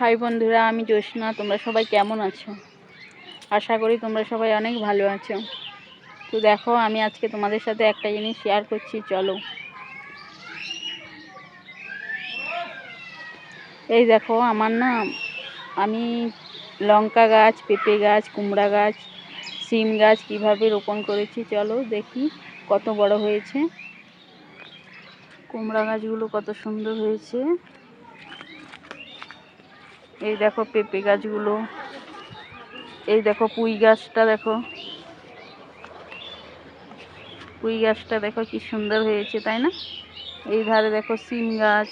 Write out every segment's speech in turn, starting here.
High বন্ধুরা, আমি জ্যোৎস্না তোমরা সবাই কেমন আছো? আশা করি তোমরা সবাই অনেক ভালো আছো। তো দেখো, আমি আজকে তোমাদের সাথে একটা জিনিস শেয়ার করছি, চলো। এই দেখো, আমার না, আমি লঙ্কা গাছ, পেঁপে গাছ, কুমড়া গাছ, সিম গাছ কীভাবে রোপণ করেছি চলো দেখি কত বড় হয়েছে। কুমড়া গাছগুলো কত সুন্দর হয়েছে। এই দেখো পেঁপে গাছগুলো। এই দেখো পুঁই গাছটা দেখো। পুঁই গাছটা দেখো কি সুন্দর হয়েছে, তাই না? এই ধারে দেখো সিম গাছ।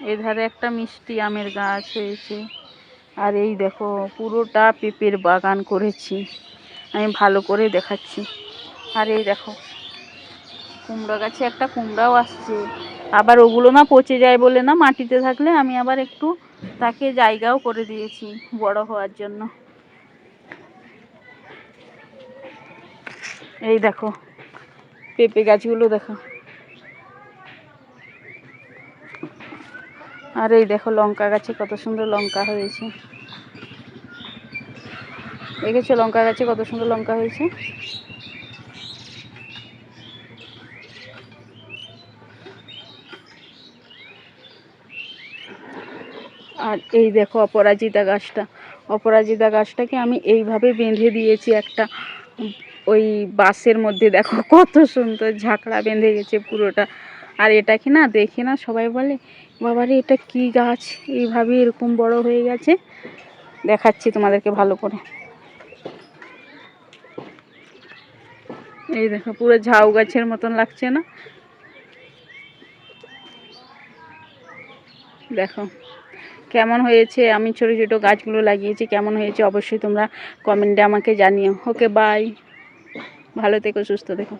এই ধারে একটা মিষ্টি আমের গাছ হয়েছে। আর এই দেখো পুরোটা পেঁপের বাগান করেছি। আমি ভালো করে দেখাচ্ছি। আর এই দেখো কুমড়া গাছে একটা কুমড়াও আসছে। আবার ওগুলো না পচে যায় বলে না মাটিতে থাকলে আমি আবার একটু তাকে জায়গাও করে দিয়েছি বড় হওয়ার জন্য। এই দেখো, পেঁপে গাছগুলো দেখো। আর এই দেখো লঙ্কা গাছে কত সুন্দর লঙ্কা হয়েছে। দেখেছ লঙ্কা গাছে কত সুন্দর লঙ্কা হয়েছে? আর এই দেখো অপরাজিতা গাছটা। অপরাজিতা গাছটাকে আমি এইভাবে বেঁধে দিয়েছি একটা, ওই বাঁশের মধ্যে দেখো কত সুন্দর ঝাঁকড়া বেঁধে গেছে পুরোটা। আর এটা কি না, দেখে না সবাই বলে, বাবারে, এটা কি গাছ? এইভাবে এরকম বড় হয়ে গেছে? দেখাচ্ছি তোমাদেরকে ভালো করে। এই দেখো, পুরো ঝাউ গাছের মতন লাগছে না? দেখো। কেমন হয়েছে, আমি ছোটো ছোটো গাছগুলো লাগিয়েছি, কেমন হয়েছে অবশ্যই তোমরা কমেন্টে আমাকে জানিও। ওকে বাই ভালো থেকো, সুস্থ থেকো।